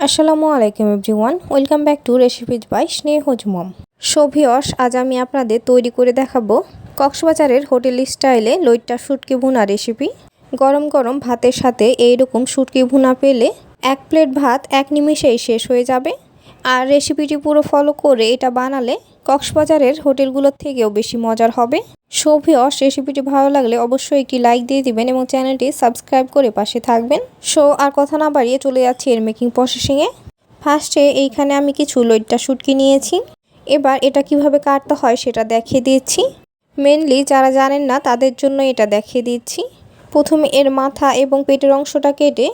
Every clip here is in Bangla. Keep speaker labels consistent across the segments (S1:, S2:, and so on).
S1: আসসালামু আলাইকুম everyone, welcome back to recipes by Snehaj mom সভিয়স, আজ আমি আপনাদের তৈরি করে দেখাবো কক্সবাজারের হোটেল স্টাইলে লইট্টা শুটকি ভুনা রেসিপি। গরম গরম ভাতের সাথে এইরকম শুটকি ভুনা পেলে এক প্লেট ভাত এক নিমিষেই শেষ হয়ে যাবে। আর রেসিপিটি পুরো ফলো করে এটা বানালে কক্সবাজারের হোটেলগুলোর থেকেও বেশি মজার হবে। সৌভিয়স রেসিপিটি ভালো লাগলে অবশ্যই একটি লাইক দিয়ে দিবেন এবং চ্যানেলটি সাবস্ক্রাইব করে পাশে থাকবেন। সো আর কথা না বাড়িয়ে চলে যাচ্ছি এর মেকিং প্রসেসিংয়ে ফার্স্টে এইখানে আমি কিছু লইট্টা শুটকি নিয়েছি। এবার এটা কীভাবে কাটতে হয় সেটা দেখিয়ে দিচ্ছি। মেনলি যারা জানেন না, তাদের জন্য এটা দেখিয়ে দিচ্ছি। প্রথমে এর মাথা এবং পেটের অংশটা কেটে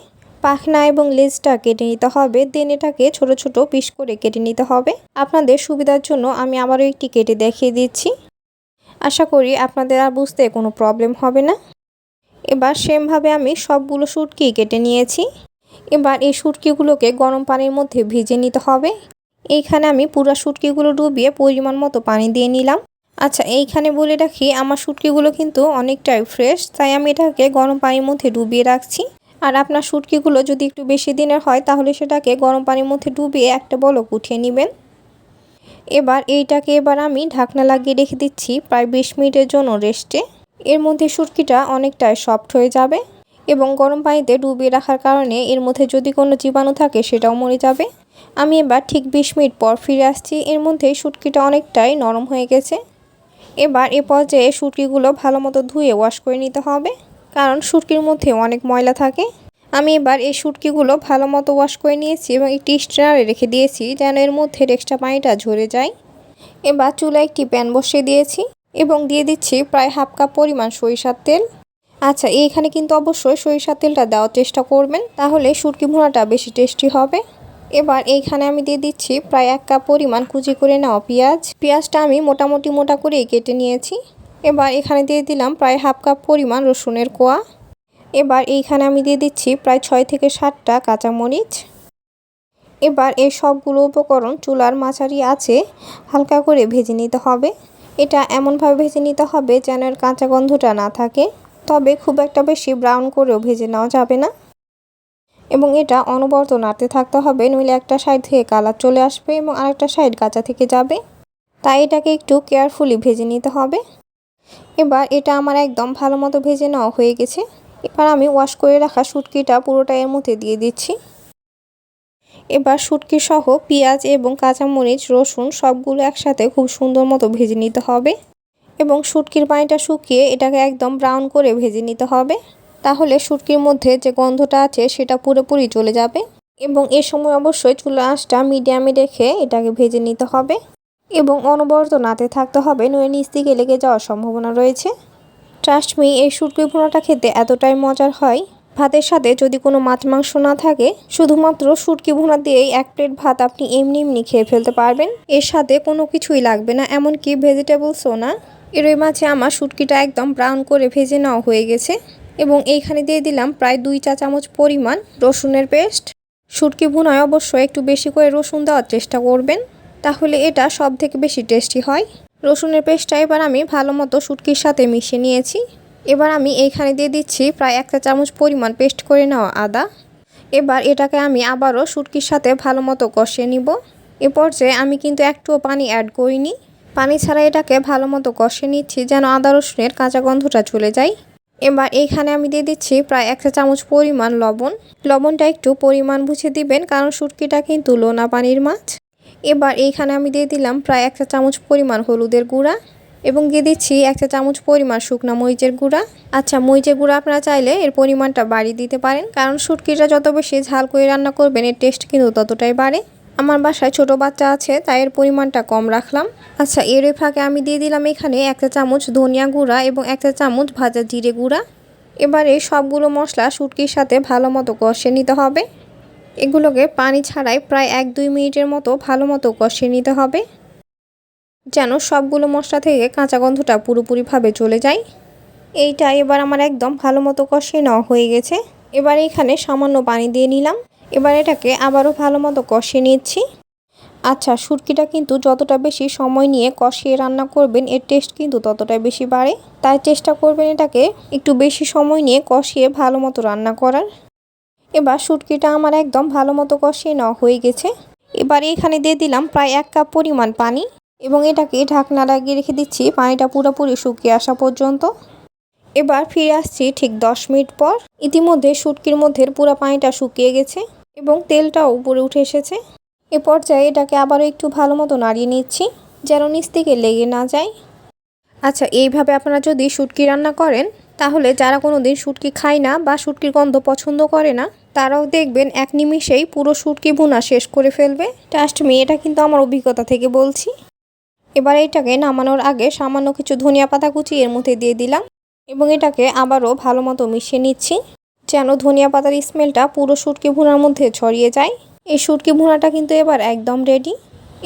S1: পাখনা এবং লেজটা কেটে নিতে হবে। দেন এটাকে ছোট ছোট পিস করে কেটে নিতে হবে। আপনাদের সুবিধার জন্য আমি আবারও একটি কেটে দেখিয়ে দিচ্ছি। আশা করি আপনাদের আর বুঝতে কোনো প্রবলেম হবে না। এবার সেমভাবে আমি সবগুলো শুটকি কেটে নিয়েছি। এবার এই শুটকিগুলোকে গরম পানির মধ্যে ভিজে নিতে হবে। এইখানে আমি পুরো শুটকিগুলো ডুবিয়ে পরিমাণ মতো পানি দিয়ে নিলাম। আচ্ছা এইখানে বলে রাখি, আমার শুটকিগুলো কিন্তু অনেকটাই ফ্রেশ, তাই আমি এটাকে গরম পানির মধ্যে ডুবিয়ে রাখছি। আর আপনার শুটকিগুলো যদি একটু বেশি দিনের হয়, তাহলে সেটাকে গরম পানির মধ্যে ডুবিয়ে একটা বলক উঠিয়ে নেবেন। এবার এইটাকে এবার আমি ঢাকনা লাগিয়ে রেখে দিচ্ছি, প্রায় বিশ মিনিটের জন্য রেস্টে। এর মধ্যে শুটকিটা অনেকটাই সফট হয়ে যাবে এবং গরম পানিতে ডুবিয়ে রাখার কারণে এর মধ্যে যদি কোনো জীবাণু থাকে সেটাও মরে যাবে। আমি এবার ঠিক বিশ মিনিট পর ফিরে আসছি, এর মধ্যে শুটকিটা অনেকটাই নরম হয়ে গেছে। এবার এ পর্যায়ে শুটকিগুলো ভালো মতো ধুয়ে ওয়াশ করে নিতে হবে, কারণ শুটকির মধ্যে অনেক ময়লা থাকে। আমি এবার এই শুটকিগুলো ভালো মতো ওয়াশ করে নিয়েছি এবং একটি স্ট্রেনারে রেখে দিয়েছি যেন এর মধ্যে এক্সট্রা পানিটা ঝরে যায়। এবার চুলায় একটি প্যান বসিয়ে দিয়েছি এবং দিয়ে দিচ্ছি প্রায় হাফ কাপ পরিমাণ সরিষার তেল। আচ্ছা এইখানে কিন্তু অবশ্যই সরিষার তেলটা দেওয়ার চেষ্টা করবেন, তাহলে শুটকি ভুনাটা বেশি টেস্টি হবে। এবার এইখানে আমি দিয়ে দিচ্ছি প্রায় এক কাপ পরিমাণ কুচি করে নেওয়া পেঁয়াজ। পেঁয়াজটা আমি মোটামুটি মোটা করেই কেটে নিয়েছি। এবার এখানে দিয়ে দিলাম প্রায় হাফ কাপ পরিমাণ রসুনের কোয়া। এবার এইখানে আমি দিয়ে দিচ্ছি প্রায় ছয় থেকে সাতটা কাঁচামরিচ। এবার এই সবগুলো উপকরণ চুলার মাঝারি আছে, হালকা করে ভেজে নিতে হবে। এটা এমনভাবে ভেজে নিতে হবে যেন এর কাঁচা গন্ধটা না থাকে, তবে খুব একটা বেশি ব্রাউন করেও ভেজে নেওয়া যাবে না। এবং এটা অনবরত নাড়তে থাকতে হবে, নইলে একটা সাইড থেকে কালার চলে আসবে এবং আরেকটা সাইড কাঁচা থেকে যাবে। তাই এটাকে একটু কেয়ারফুলি ভেজে নিতে হবে। এবার এটা আমার একদম ভালো মতো ভেজে নেওয়া হয়ে গেছে। এবার আমি ওয়াশ করে রাখা শুটকিটা পুরোটা এর মধ্যে দিয়ে দিচ্ছি। এবার শুটকি সহ পেঁয়াজ এবং কাঁচামরিচ, রসুন সবগুলো একসাথে খুব সুন্দর মতো ভেজে নিতে হবে এবং শুটকির পানিটা শুকিয়ে এটাকে একদম ব্রাউন করে ভেজে নিতে হবে। তাহলে শুটকির মধ্যে যে গন্ধটা আছে সেটা পুরোপুরি চলে যাবে এবং এ সময় অবশ্যই চুলা আঁচটা মিডিয়ামে রেখে এটাকে ভেজে নিতে হবে এবং অনবরত নাতে থাকতে হবে নয় নিচ লেগে যাওয়ার সম্ভাবনা রয়েছে। ট্রাস্টমি এই শুটকি ভুনাটা খেতে এতটাই মজার হয়। ভাতের সাথে যদি কোনো মাছ মাংস না থাকে, শুধুমাত্র শুটকি ভুনা দিয়েই এক প্লেট ভাত আপনি এমনি এমনি খেয়ে ফেলতে পারবেন। এর সাথে কোনো কিছুই লাগবে না, এমনকি ভেজিটেবলসও না এর ওই মাঝে আমার শুটকিটা একদম ব্রাউন করে ভেজে নেওয়া হয়ে গেছে এবং এইখানে দিয়ে দিলাম প্রায় দুই চা চামচ পরিমাণ রসুনের পেস্ট। শুটকি ভুনায় অবশ্যই একটু বেশি করে রসুন দেওয়ার চেষ্টা করবেন, তাহলে এটা সব থেকে বেশি টেস্টি হয়। রসুনের পেস্টটা এবার আমি ভালো মতো শুটকির সাথে মিশিয়ে নিয়েছি। এবার আমি এইখানে দিয়ে দিচ্ছি প্রায় একটা চামচ পরিমাণ পেস্ট করে নেওয়া আদা। এবার এটাকে আমি আবারও শুটকির সাথে ভালো মতো কষিয়ে নিব। এ পর্যায়ে আমি কিন্তু একটুও পানি অ্যাড করিনি। পানি ছাড়া এটাকে ভালো মতো কষিয়ে নিচ্ছি যেন আদা রসুনের কাঁচা গন্ধটা চলে যায়। এবার এইখানে আমি দিয়ে দিচ্ছি প্রায় একটা চামচ পরিমাণ লবণ। লবণটা একটু পরিমাণ বুঝে দিবেন, কারণ শুটকিটা কিন্তু লোনা পানির মাছ। এবার এইখানে আমি দিয়ে দিলাম প্রায় একটা চামচ পরিমাণ হলুদের গুঁড়া এবং দিয়ে দিচ্ছি একটা চামচ পরিমাণ শুকনা মরিচের গুঁড়া। আচ্ছা মরিচের গুঁড়া আপনারা চাইলে এর পরিমাণটা বাড়িয়ে দিতে পারেন, কারণ শুটকিটা যত বেশি ঝাল করে রান্না করবেন, এর টেস্ট কিন্তু ততটাই বাড়ে। আমার বাসায় ছোট বাচ্চা আছে, তাই এর পরিমাণটা কম রাখলাম। আচ্ছা এর ফাঁকে আমি দিয়ে দিলাম এখানে একটা চামচ ধনিয়া গুঁড়া এবং একটা চামচ ভাজা জিরে গুঁড়া। এবারে সবগুলো মশলা শুটকির সাথে ভালো মতো কষে নিতে হবে। এগুলোকে পানি ছাড়াই প্রায় এক দুই মিনিটের মতো ভালো মতো কষিয়ে নিতে হবে। যেন সবগুলো মশলা থেকে কাঁচা গন্ধটা পুরোপুরিভাবে চলে যায়। এইটা এবার আমার একদম ভালো মতো কষিয়ে নেওয়া হয়ে গেছে। এবার এখানে সামান্য পানি দিয়ে নিলাম। এবার এটাকে আবারও ভালো মতো কষিয়ে নিচ্ছি। আচ্ছা সুরকিটা কিন্তু যতটা বেশি সময় নিয়ে কষিয়ে রান্না করবেন, এর টেস্ট কিন্তু ততটাই বেশি বাড়ে। তাই চেষ্টা করবেন এটাকে একটু বেশি সময় নিয়ে কষিয়ে ভালো মতো রান্না করার। এবার শুটকিটা আমার একদম ভালো মতো কষিয়ে নেওয়া হয়ে গেছে। এবার এখানে দিয়ে দিলাম প্রায় এক কাপ পরিমাণ পানি এবং এটাকে ঢাকনা লাগিয়ে রেখে দিচ্ছি। পানিটা পুরোপুরি শুকিয়ে আসা পর্যন্ত। এবার ফিরে আসছি ঠিক দশ মিনিট পর। ইতিমধ্যে শুটকির মধ্যে পুরো পানিটা শুকিয়ে গেছে এবং তেলটাও উপরে উঠে এসেছে। এ পর্যায়ে এটাকে আবারও একটু ভালো মতো নাড়িয়ে নিচ্ছি যেন নিচ থেকে লেগে না যায়। আচ্ছা এইভাবে আপনারা যদি শুটকি রান্না করেন তাহলে যারা কোনো দিন শুটকি খায় না বা শুটকির গন্ধ পছন্দ করে না, তারাও দেখবেন এক নিমিষেই পুরো শুটকি ভুনা শেষ করে ফেলবে। ট্রাস্ট মি এটা কিন্তু আমার অভিজ্ঞতা থেকে বলছি। এবার এটাকে নামানোর আগে সামান্য কিছু ধনিয়া পাতা কুচি এর মধ্যে দিয়ে দিলাম এবং এটাকে আবারও ভালো মতো মিশিয়ে নিচ্ছি, যেন ধনিয়া পাতার স্মেলটা পুরো শুটকি ভুনার মধ্যে ছড়িয়ে যায়। এই শুটকি ভুনাটা কিন্তু এবার একদম রেডি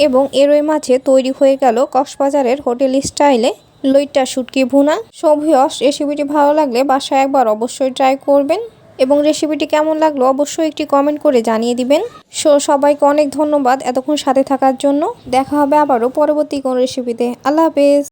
S1: এবং এরই মাঝে তৈরি হয়ে গেল কক্সবাজারের হোটেল স্টাইলে লইট্টা শুটকি ভুনা। সভিয়স রেসিপিটি ভালো লাগলে বাসায় একবার অবশ্যই ট্রাই করবেন। এবং রেসিপিটি কেমন লাগল অবশ্যই একটি কমেন্ট করে জানিয়ে দিবেন। সো, সবাইকে অনেক ধন্যবাদ এতক্ষণ সাথে থাকার জন্য। দেখা হবে আবারও পরবর্তী কোন রেসিপিতে। আল্লাহ হাফেজ।